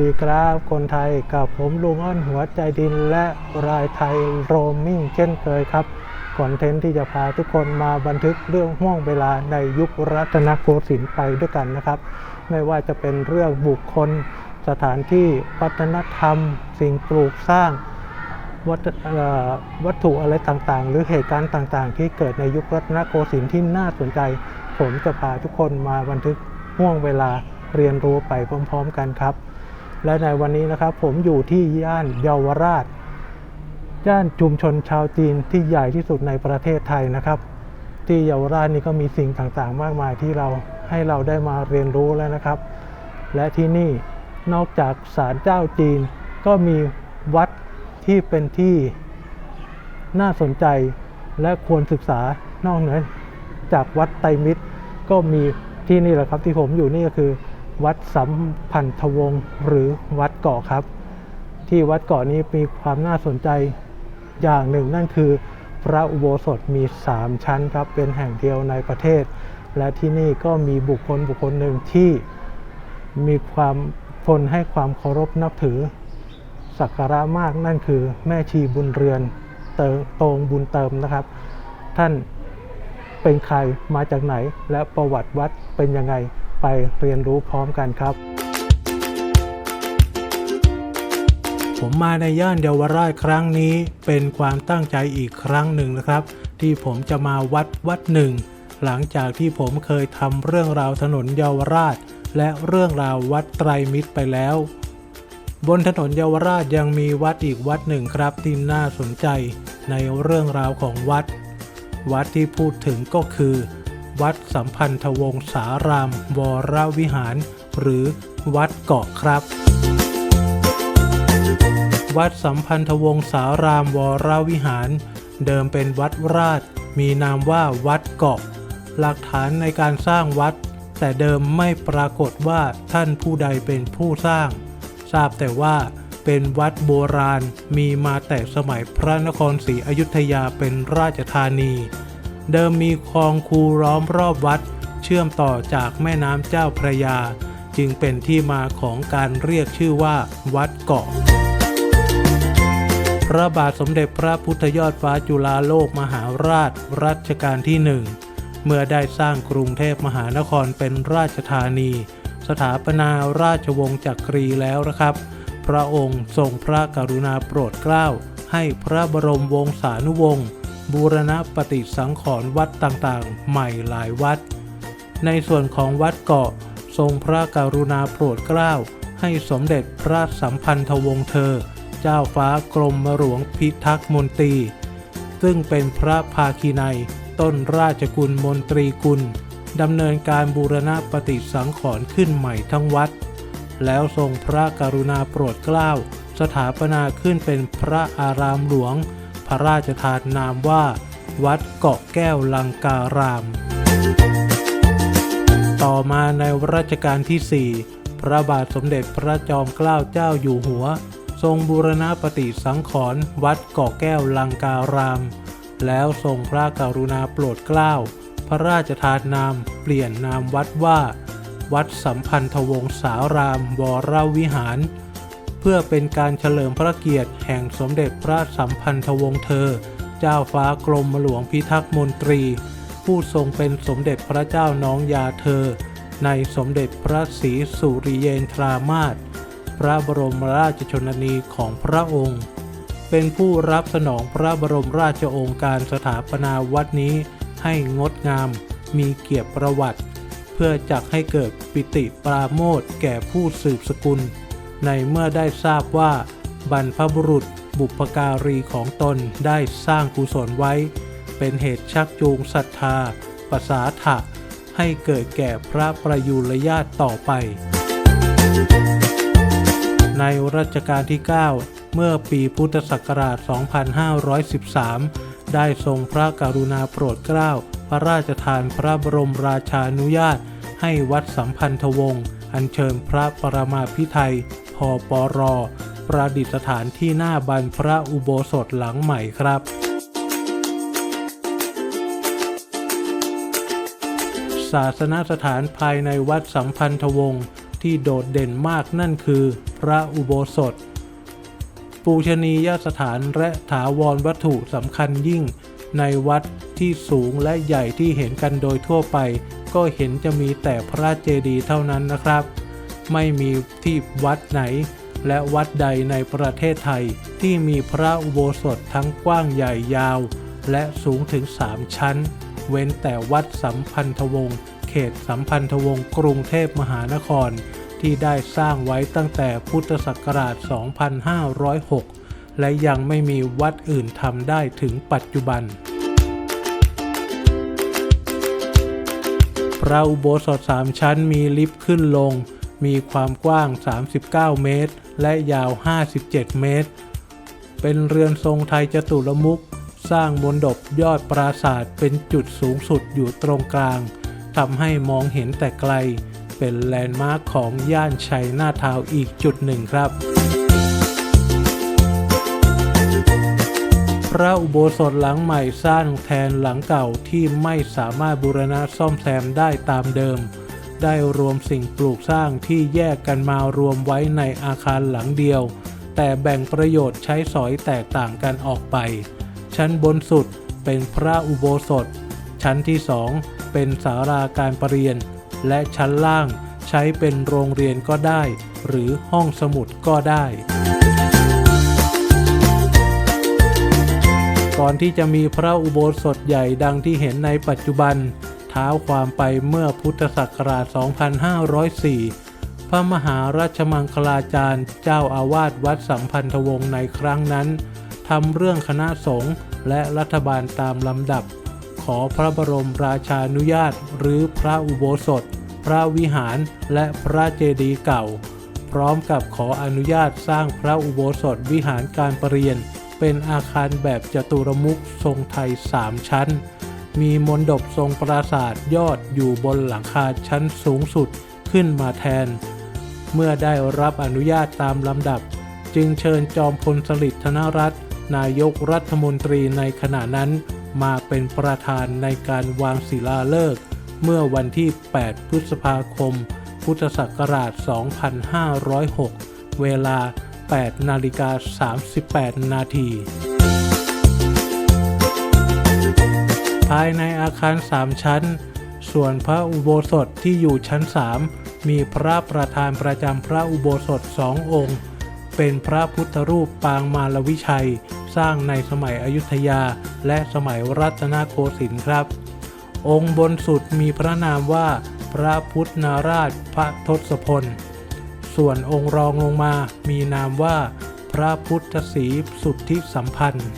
ดีครับคนไทยกับผมลุงอ้อนหัวใจดินและรายไทยโรมมิ่งเช่นเคยครับคอนเทนต์ที่จะพาทุกคนมาบันทึกเรื่องห่วงเวลาในยุครัตนโกสินทร์ไปด้วยกันนะครับ ไม่ว่าจะเป็นเรื่องบุคคล สถานที่วัฒนธรรม สิ่งปลูกสร้างวัตวัตถุอะไรต่างๆ หรือเหตุการณ์ต่างๆ ที่เกิดในยุครัตนโกสินทร์ที่น่าสนใจ ผมจะพาทุกคนมาบันทึกห่วงเวลาเรียนรู้ไปพร้อม ๆ กันครับ และในวันนี้นะครับผมอยู่ที่ย่านเยาวราช ย่านชุมชนชาวจีนที่ใหญ่ที่สุดในประเทศไทยนะครับ ที่เยาวราชนี่ก็มีสิ่งต่างๆ มากมายที่เราให้เราได้มาเรียนรู้แล้วนะครับ และที่นี่นอกจากศาลเจ้าจีน ก็มีวัดที่เป็นที่น่าสนใจและควรศึกษานอกเหนือจากวัดไตรมิตรก็มีที่นี่แหละครับที่ผมอยู่นี่ก็คือ วัดสัมพันธวงศ์หรือวัดเกาะครับ ที่วัดเกาะนี้มีความน่าสนใจอย่างหนึ่งนั่นคือ พระอุโบสถมี 3 ชั้นครับเป็นแห่งเดียวในประเทศ และที่นี่ก็มีบุคคลบุคคลหนึ่งที่มีความคนให้ความเคารพนับถือสักการะมากนั่นคือแม่ชีบุญเรือนเติงตรงบุญเติมนะครับ ท่านเป็นใครมาจากไหนและประวัติวัดเป็นยังไง ไปเรียนรู้พร้อมกันครับ ผมมาในย่านเยาวราชครั้งนี้เป็นความตั้งใจอีกครั้งหนึ่งนะครับ ที่ผมจะมาวัดวัดหนึ่ง หลังจากที่ผมเคยทำเรื่องราวถนนเยาวราช และเรื่องราววัดไตรมิตรไปแล้ว บนถนนเยาวราชยังมีวัดอีกวัดหนึ่งครับที่น่าสนใจในเรื่องราวของวัด วัดที่พูดถึงก็คือ วัดสัมพันธวงศาราม วรวิหาร หรือวัดเกาะครับ วัดสัมพันธวงศาราม วรวิหาร เดิมเป็นวัดราช มีนามว่าวัดเกาะ หลักฐานในการสร้างวัด แต่เดิมไม่ปรากฏว่าท่านผู้ใดเป็นผู้สร้าง ทราบแต่ว่าเป็นวัดโบราณมีมาแต่สมัยพระนครศรีอยุธยาเป็นราชธานี เดิมมีคลองคูล้อมรอบวัด เชื่อมต่อจากแม่น้ำเจ้าพระยา จึงเป็นที่มาของการเรียกชื่อว่า วัดเกาะ พระบาทสมเด็จพระพุทธยอดฟ้าจุฬาโลกมหาราชรัชกาลที่หนึ่งเมื่อได้สร้างกรุงเทพมหานครเป็นราชธานี สถาปนาราชวงศ์จักรีแล้วนะครับ พระองค์ทรงพระกรุณาโปรดเกล้าให้พระบรมวงศานุวงศ์ บูรณะปฏิสังขรณ์วัดต่างๆ ใหม่หลายวัด ในส่วนของวัดเกาะทรงพระกรุณาโปรดเกล้า ให้สมเด็จพระสัมพันธวงศ์เธอ เจ้าฟ้ากรมหลวงพิทักษ์มนตรี ซึ่งเป็นพระภาคีนัยต้นราชกุลมนตรีกุลดำเนินการบูรณะปฏิสังขรณ์ขึ้นใหม่ทั้งวัด แล้วทรงพระกรุณาโปรดเกล้า สถาปนาขึ้นเป็นพระอารามหลวง พระราชทานนามว่า วัดเกาะแก้วลังการาม ต่อมาในรัชกาลที่ 4 พระบาทสมเด็จพระจอมเกล้าเจ้าอยู่หัว ทรงบูรณปฏิสังขรณ์วัดเกาะแก้วลังการาม แล้วทรงพระกรุณาโปรดเกล้า พระราชทานนามเปลี่ยนนามวัดว่า วัดสัมพันธวงศารามวรวิหาร พื่อเป็นการเฉลิมพระเกียรติแห่งสมเด็จพระสัมพันธวงศ์เธอ เจ้าฟ้ากรมหลวงพิทักษ์มนตรี ผู้ทรงเป็นสมเด็จพระเจ้าน้องยาเธอ ในสมเด็จพระศรีสุริเยนทรามาศพระบรมราชชนนีของพระองค์ เป็นผู้รับสนองพระบรมราชโองการสถาปนาวัดนี้ให้งดงาม มีเกียรติประวัติ เพื่อจักให้เกิดปิติปราโมทย์แก่ผู้สืบสกุล ในเมื่อได้ทราบว่า บรรพบุรุษบุพการีของตนได้สร้างกุศลไว้ เป็นเหตุชักจูงศรัทธาปสาทะให้เกิดแก่พระประยุรญาติต่อไป ในรัชกาลที่ 9 เมื่อปีพุทธศักราช 2513 ได้ทรงพระกรุณาโปรดเกล้า พระราชทานพระบรมราชานุญาต ให้วัดสัมพันธวงศ์อัญเชิญพระปรมาภิไธย พปร ประดิษฐานที่หน้าบันพระอุโบสถหลังใหม่ครับ ศาสนสถานภายในวัดสัมพันธวงศ์ที่โดดเด่นมากนั่นคือ พระอุโบสถ ปูชนียสถานและถาวรวัตถุสำคัญยิ่งในวัดที่สูงและใหญ่ที่เห็นกันโดยทั่วไป ก็เห็นจะมีแต่พระเจดีย์เท่านั้นนะครับ ไม่มีที่วัดไหน และวัดใดในประเทศไทยที่มีพระอุโบสถทั้งกว้างใหญ่ยาว และสูงถึง3ชั้น เว้นแต่วัดสัมพันธวงศ์เขตสัมพันธวงศ์กรุงเทพมหานคร ที่ได้สร้างไว้ตั้งแต่พุทธศักราช 2506 และยังไม่มีวัดอื่นทำได้ถึงปัจจุบันพระอุโบสถสามชั้นมีลิฟต์ขึ้นลง มีความกว้าง 39 เมตร และยาว 57 เมตร เป็นเรือนทรงไทยจตุรมุขสร้างบนดบยอดปราสาทเป็นจุดสูงสุดอยู่ตรงกลางทำให้มองเห็นแต่ไกล เป็นแลนด์มาร์คของย่านชัยนาทาวอีกจุดหนึ่งครับ พระอุโบสถหลังใหม่สร้างแทนหลังเก่าที่ไม่สามารถบูรณะซ่อมแซมได้ตามเดิม ได้รวมสิ่งปลูกสร้างที่แยกกันมารวมไว้ในอาคารหลังเดียว แต่แบ่งประโยชน์ใช้สอยแตกต่างกันออกไป ชั้นบนสุดเป็นพระอุโบสถ ชั้นที่สองเป็นศาลาการประเรียน และชั้นล่างใช้เป็นโรงเรียนก็ได้ หรือห้องสมุดก็ได้ ก่อนที่จะมีพระอุโบสถใหญ่ดังที่เห็นในปัจจุบัน ท้าความไปเมื่อพุทธศักราช 2504 พระมหาราชมังคลาจารย์ เจ้าอาวาสวัดสัมพันธวงศ์ในครั้งนั้นทำเรื่องคณะสงฆ์และรัฐบาลตามลำดับ ขอพระบรมราชานุญาต หรือพระอุโบสถ พระวิหารและพระเจดีย์เก่า พร้อมกับขออนุญาตสร้างพระอุโบสถวิหารการประเรียน เป็นอาคารแบบจตุรมุขทรงไทยสามชั้น มีมนดบทรงปราสาทยอดอยู่บนหลังคาชั้นสูงสุดขึ้นมาแทน เมื่อได้รับอนุญาตตามลำดับ จึงเชิญจอมพลสฤษดิ์ธนรัตน์นายกรัฐมนตรีในขณะนั้น มาเป็นประธานในการวางศิลาฤกษ์เมื่อวันที่ 8 พฤษภาคม พุทธศักราช 2506 เวลา 8 นาฬิกา 38 นาที ภายในอาคาร 3 ชั้น ส่วนพระอุโบสถที่อยู่ชั้น 3 มีพระประธานประจำพระอุโบสถสององค์ เป็นพระพุทธรูปปางมารวิชัย สร้างในสมัยอยุธยาและสมัยรัตนโกสินทร์ครับ องค์บนสุดมีพระนามว่าพระพุทธนาราชพระทศพล ส่วนองค์รองลงมามีนามว่าพระพุทธศรีสุทธิสัมพันธ์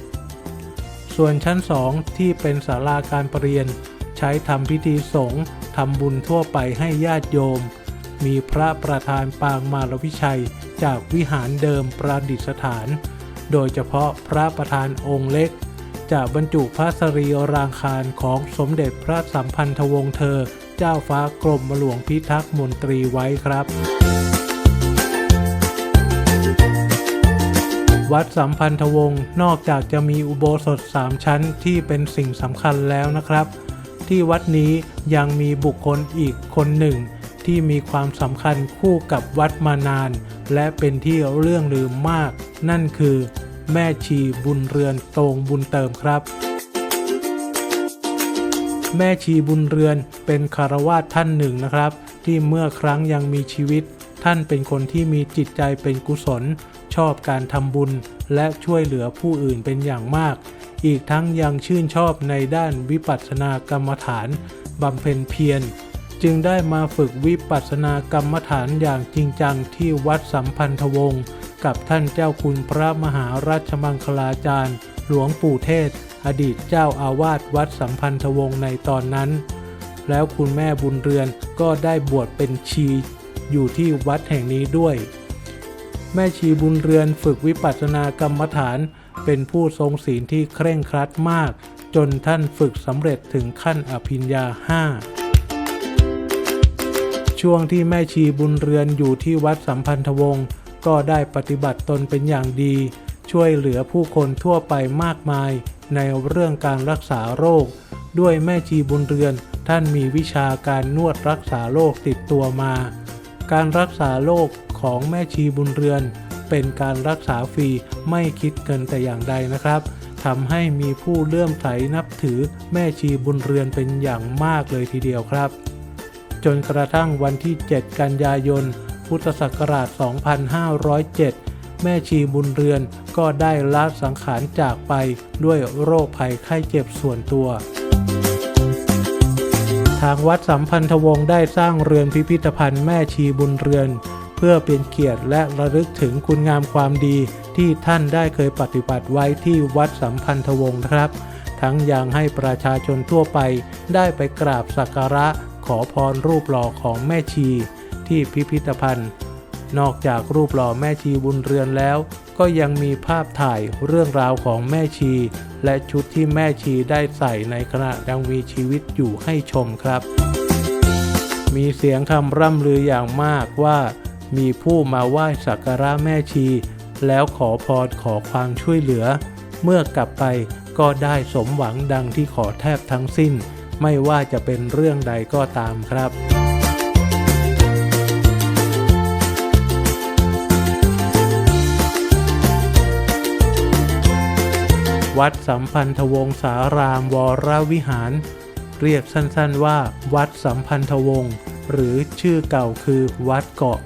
ส่วนชั้นสองที่เป็นศาลาการประเรียน ใช้ทำพิธีสงฆ์ทำบุญทั่วไปให้ญาติโยม มีพระประธานปางมารวิชัยจากวิหารเดิมประดิษฐาน โดยเฉพาะพระประธานองค์เล็ก จะบรรจุพระสรีรางคารของสมเด็จพระสัมพันธวงศ์เธอ เจ้าฟ้ากรมหลวงพิทักษ์มนตรีไว้ครับ วัดสัมพันธวงศ์นอกจากจะมีอุโบสถสามชั้นที่เป็นสิ่งสำคัญแล้วนะครับ ที่วัดนี้ยังมีบุคคลอีกคนหนึ่ง ที่มีความสำคัญคู่กับวัดมานาน และเป็นที่เรื่องลืมมาก นั่นคือ แม่ชีบุญเรือนตรงบุญเติมครับ แม่ชีบุญเรือนเป็นคารวาสท่านหนึ่งนะครับ ที่เมื่อครั้งยังมีชีวิต ท่านเป็นคนที่มีจิตใจเป็นกุศล ชอบการทำบุญ และช่วยเหลือผู้อื่นเป็นอย่างมาก อีกทั้งยังชื่นชอบในด้านวิปัสสนากรรมฐานบำเพ็ญเพียรจึงได้มาฝึกวิปัสสนากรรมฐานอย่างจริงจังที่วัดสัมพันธวงศ์กับท่านเจ้าคุณพระมหาราชมังคลาจารย์ หลวงปู่เทศ อดีตเจ้าอาวาสวัดสัมพันธวงศ์ในตอนนั้น แล้วคุณแม่บุญเรือนก็ได้บวชเป็นชี อยู่ที่วัดแห่งนี้ด้วย แม่ชีบุญเรือนฝึกวิปัสสนากรรมฐาน เป็นผู้ทรงศีลที่เคร่งครัดมาก จนท่านฝึกสำเร็จถึงขั้นอภิญญาห้าช่วงที่แม่ชีบุญเรือนอยู่ที่วัดสัมพันธวงศ์ก็ได้ปฏิบัติตนเป็นอย่างดี ช่วยเหลือผู้คนทั่วไปมากมาย ในเรื่องการรักษาโรค ด้วยแม่ชีบุญเรือนท่านมีวิชาการนวดรักษาโรคติดตัวมา การรักษาโรคของแม่ชีบุญเรือน เป็นการรักษาฟรีไม่คิดเงินแต่อย่างใดนะครับทำให้มีผู้เลื่อมใสนับถือแม่ชีบุญเรือนเป็นอย่างมากเลยทีเดียวครับ จนกระทั่งวันที่ 7 กันยายน พุทธศักราช 2507 แม่ชีบุญเรือนก็ได้ละสังขารจากไปด้วยโรคภัยไข้เจ็บส่วนตัว ทางวัดสัมพันธวงศ์ได้สร้างเรือนพิพิธภัณฑ์แม่ชีบุญเรือน เพื่อเป็นเกียรติและระลึกถึงคุณงามความดีที่ท่านได้เคยปฏิบัติไว้ที่วัดสัมพันธวงศ์ครับ ทั้งยังให้ประชาชนทั่วไปได้ไปกราบสักการะขอพรรูปหล่อของแม่ชี ที่พิพิธภัณฑ์ นอกจากรูปหล่อแม่ชีบุญเรือนแล้ว ก็ยังมีภาพถ่ายเรื่องราวของแม่ชี และชุดที่แม่ชีได้ใส่ในขณะยังมีชีวิตอยู่ให้ชมครับ มีเสียงคำร่ำลืออย่างมากว่า มีผู้มาไหว้สักการะแม่ชี แล้วขอพรขอความช่วยเหลือ เมื่อกลับไปก็ได้สมหวังดังที่ขอแทบทั้งสิ้น ไม่ว่าจะเป็นเรื่องใดก็ตามครับ วัดสัมพันธวงศารามวรวิหาร เรียกสั้นๆว่า วัดสัมพันธวงศ์หรือชื่อเก่าคือวัดเกาะ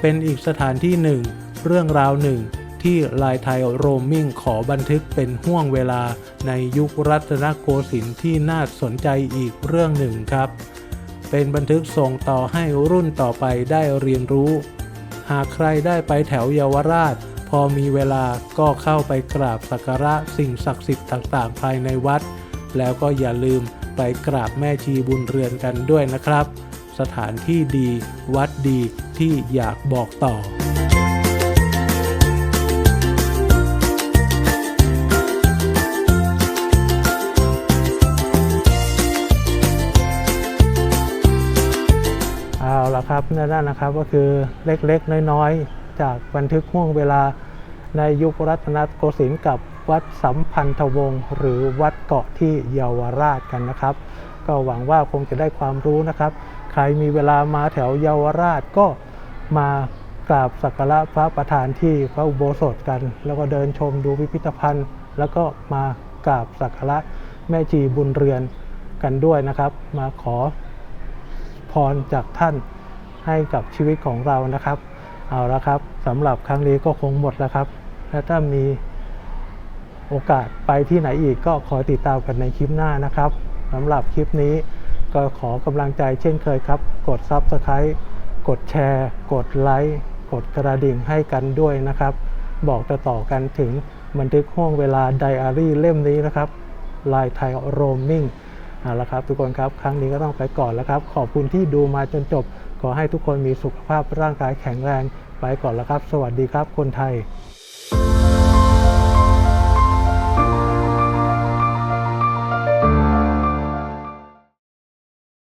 เป็นอีกสถานที่หนึ่ง เรื่องราวหนึ่งที่ลายไทยโรมมิ่งขอบันทึกเป็นห่วงเวลาในยุครัตนโกสินทร์ที่น่าสนใจอีกเรื่องหนึ่งครับ เป็นบันทึกส่งต่อให้รุ่นต่อไปได้เรียนรู้ หากใครได้ไปแถวเยาวราช พอมีเวลาก็เข้าไปกราบสักการะสิ่งศักดิ์สิทธิ์ต่างๆ ภายในวัด แล้วก็อย่าลืมไปกราบแม่ชีบุญเรือนกันด้วยนะครับ สถานที่ดีวัดดีที่อยากบอกต่อเอาละครับนั่นนะครับก็คือเล็กๆ น้อยๆ จากบันทึกห่วงเวลาในยุครัตนโกสินทร์กับวัดสัมพันธวงศ์หรือวัดเกาะที่เยาวราชกันนะครับ ก็หวังว่าคงจะได้ความรู้นะครับ ใครมีเวลามาแถวเยาวราชก็มากราบสักการะพระประธานที่พระอุโบสถกัน แล้วก็เดินชมดูพิพิธภัณฑ์ แล้วก็มากราบสักการะแม่จีบุญเรือนกันด้วยนะครับ มาขอพรจากท่านให้กับชีวิตของเรานะครับ เอาละครับสำหรับครั้งนี้ก็คงหมดแล้วครับ และถ้ามีโอกาสไปที่ไหนอีกก็ขอติดตามกันในคลิปหน้านะครับสำหรับคลิปนี้ก็ขอกำลังใจเช่นเคยครับ กด Subscribe กดแชร์ กดไลค์ กดกระดิ่งให้กันด้วยนะครับ บอกต่อๆกันถึงบันทึกห่วงเวลาไดอารี่เล่มนี้นะครับลายไทยโรมมิ่งเอาละครับทุกคนครับ ครั้งนี้ก็ต้องไปก่อนแล้วครับ ขอบคุณที่ดูมาจนจบ ขอให้ทุกคนมีสุขภาพร่างกายแข็งแรง ไปก่อนแล้วครับ สวัสดีครับคนไทย